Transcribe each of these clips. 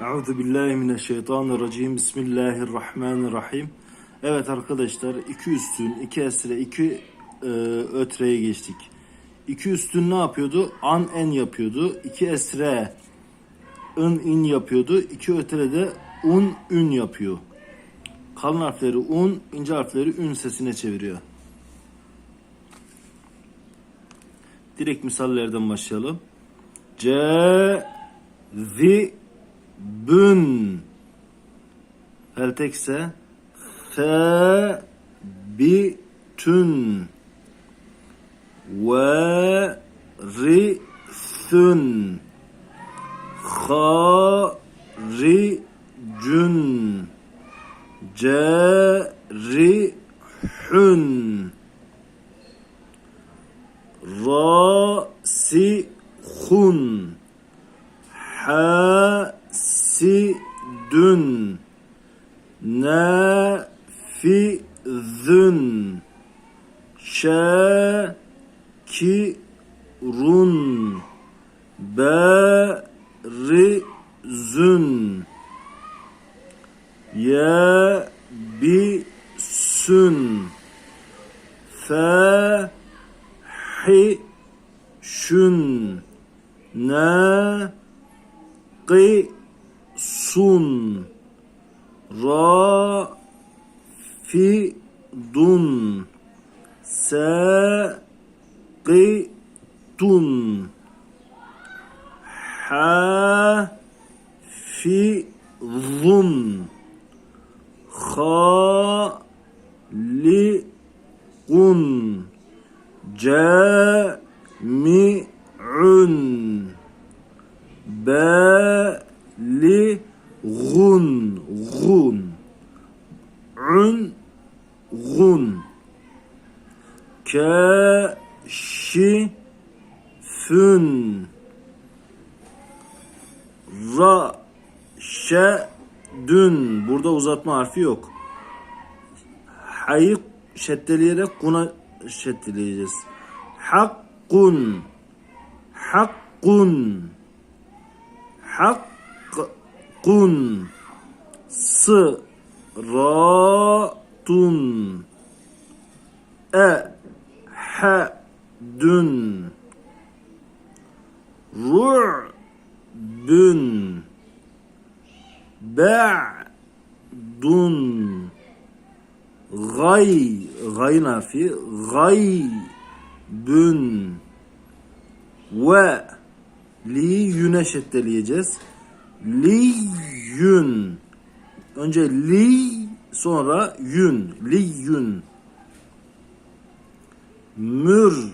Euzu billahi mineşşeytanirracim. Bismillahirrahmanirrahim. Evet arkadaşlar iki üstün, iki esre, iki e, ötreye geçtik. İki üstün ne yapıyordu? An en yapıyordu. İki esre ın in yapıyordu. İki ötre de un ün yapıyor. Kalın harfleri un, ince harfleri ün sesine çeviriyor. Direkt misallerden başlayalım. C zi bün. Peltekse fe bi tün. Ve ri sün ha ri cün. Ce ri hün hasidün nafizün şakirun berizün yebisün fehişün naqisun rafidun. Saqitun hafizun. Khaliqun. Cami'un balighun gun un gun. Keşifün ra şedün burada uzatma harfi yok. Hayı şeddeleyerek kuna şeddeleyeceğiz. Hakkun. Hakkun. Hakkun sıratun. E. Hadün ru'bün ba'dun gay gayın harfi gaybün ve li yüne şeddeleyeceğiz. Li yün. Önce li sonra yün. Li yün. Mür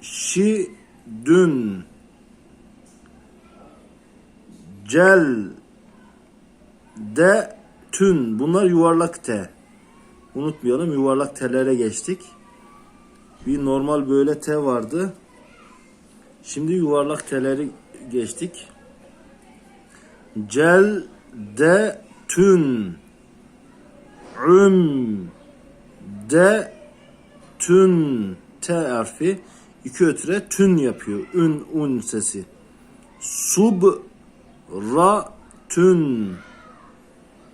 şidün cel de tün. Bunlar yuvarlak T. Unutmayalım yuvarlak T'lere geçtik. Bir normal böyle T vardı. Şimdi yuvarlak T'leri geçtik. Cel de tün üm de tün T harfi iki ötüre tün yapıyor. Ün un sesi. Sub ra tün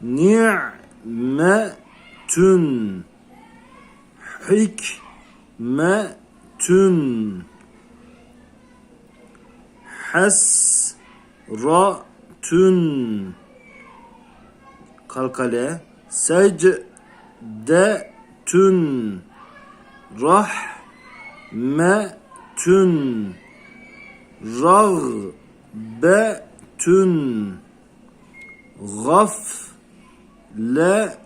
ni'me tün hikme tün hasratün kalkale secdetün rahmetün rağbetün gafletün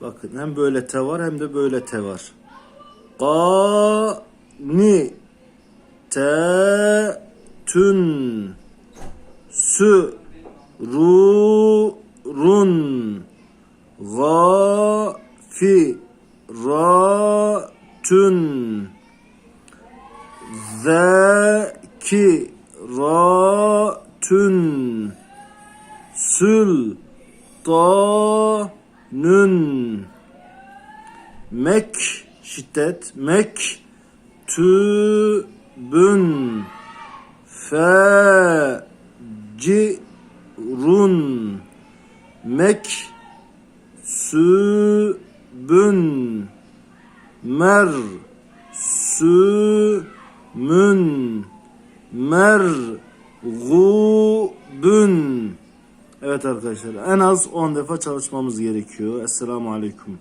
Bakın hem böyle te var hem de böyle te var. Qani te tün sü ru run gafi ra tün zeki ra tün sül ta nün mek şiddet mek tübün Fecirun Meksübün Mersümün Mergubün Evet arkadaşlar en az 10 defa çalışmamız gerekiyor. Esselamu Aleyküm.